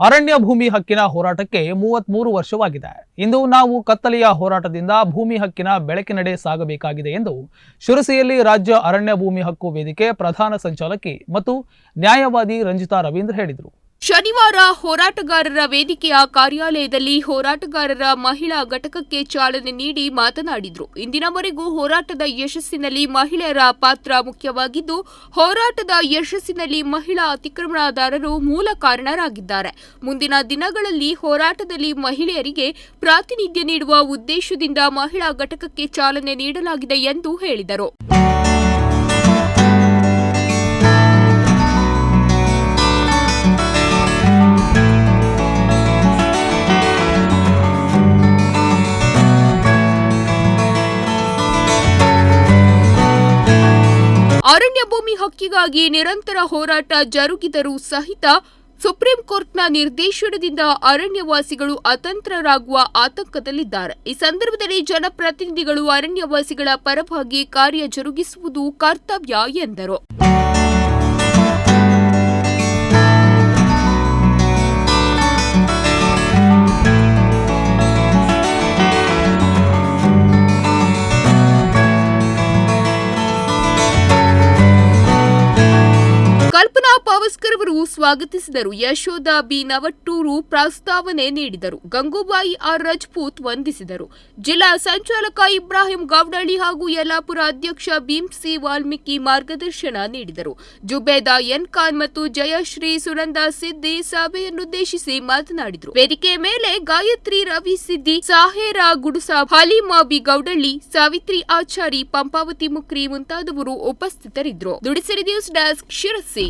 ಅರಣ್ಯ ಭೂಮಿ ಹಕ್ಕಿನ ಹೋರಾಟಕ್ಕೆ ಮೂವತ್ಮೂರು ವರ್ಷವಾಗಿದೆ. ಇಂದು ನಾವು ಕತ್ತಲೆಯ ಹೋರಾಟದಿಂದ ಭೂಮಿ ಹಕ್ಕಿನ ಬೆಳಕಿನಡೆ ಸಾಗಬೇಕಾಗಿದೆ ಎಂದು ಶಿರಸಿಯಲ್ಲಿ ರಾಜ್ಯ ಅರಣ್ಯ ಭೂಮಿ ಹಕ್ಕು ವೇದಿಕೆ ಪ್ರಧಾನ ಸಂಚಾಲಕಿ ಮತ್ತು ನ್ಯಾಯವಾದಿ ರಂಜಿತಾ ರವೀಂದ್ರ ಹೇಳಿದರು. ಶನಿವಾರ ಹೋರಾಟಗಾರರ ವೇದಿಕೆಯ ಕಾರ್ಯಾಲಯದಲ್ಲಿ ಹೋರಾಟಗಾರರ ಮಹಿಳಾ ಘಟಕಕ್ಕೆ ಚಾಲನೆ ನೀಡಿ ಮಾತನಾಡಿದರು. ಇಂದಿನವರೆಗೂ ಹೋರಾಟದ ಯಶಸ್ಸಿನಲ್ಲಿ ಮಹಿಳೆಯರ ಪಾತ್ರ ಮುಖ್ಯವಾಗಿದ್ದು, ಹೋರಾಟದ ಯಶಸ್ಸಿನಲ್ಲಿ ಮಹಿಳಾ ಅತಿಕ್ರಮಣದಾರರು ಮೂಲ ಕಾರಣರಾಗಿದ್ದಾರೆ. ಮುಂದಿನ ದಿನಗಳಲ್ಲಿ ಹೋರಾಟದಲ್ಲಿ ಮಹಿಳೆಯರಿಗೆ ಪ್ರಾತಿನಿಧ್ಯ ನೀಡುವ ಉದ್ದೇಶದಿಂದ ಮಹಿಳಾ ಘಟಕಕ್ಕೆ ಚಾಲನೆ ನೀಡಲಾಗಿದೆ ಎಂದು ಹೇಳಿದರು. ಅರಣ್ಯ ಭೂಮಿ ಹಕ್ಕಿಗಾಗಿ ನಿರಂತರ ಹೋರಾಟ ಜರುಗಿದರೂ ಸಹಿತ ಸುಪ್ರೀಂ ಕೋರ್ಟ್ನ ನಿರ್ದೇಶನದಿಂದ ಅರಣ್ಯವಾಸಿಗಳು ಅತಂತ್ರರಾಗುವ ಆತಂಕದಲ್ಲಿದ್ದಾರೆ. ಈ ಸಂದರ್ಭದಲ್ಲಿ ಜನಪ್ರತಿನಿಧಿಗಳು ಅರಣ್ಯವಾಸಿಗಳ ಪರವಾಗಿ ಕಾರ್ಯ ಜರುಗಿಸುವುದು ಕರ್ತವ್ಯ ಎಂದರು. ಅವರು ಸ್ವಾಗತಿಸಿದರು. ಯಶೋಧ ಬಿ. ನವಟ್ಟೂರು ಪ್ರಸ್ತಾವನೆ ನೀಡಿದರು. ಗಂಗೂಬಾಯಿ ಆರ್. ರಜಪೂತ್ ವಂದಿಸಿದರು. ಜಿಲ್ಲಾ ಸಂಚಾಲಕ ಇಬ್ರಾಹಿಂ ಗೌಡಳ್ಳಿ ಹಾಗೂ ಯಲ್ಲಾಪುರ ಅಧ್ಯಕ್ಷ ಭೀಮ್ಸಿ ವಾಲ್ಮೀಕಿ ಮಾರ್ಗದರ್ಶನ ನೀಡಿದರು. ಜುಬೇದಾ ಎನ್. ಖಾನ್ ಮತ್ತು ಜಯಶ್ರೀ ಸುನಂದ ಸಿದ್ದಿ ಸಭೆಯನ್ನುದ್ದೇಶಿಸಿ ಮಾತನಾಡಿದರು. ವೇದಿಕೆ ಮೇಲೆ ಗಾಯತ್ರಿ ರವಿ ಸಿದ್ದಿ, ಸಾಹೇರ ಗುಡುಸ, ಹಲೀಮಾ ಬಿ ಗೌಡಳ್ಳಿ, ಸಾವಿತ್ರಿ ಆಚಾರಿ, ಪಂಪಾವತಿ ಮುಕ್ರಿ ಮುಂತಾದವರು ಉಪಸ್ಥಿತರಿದ್ದರು. Dudisiri news desk Sirsi.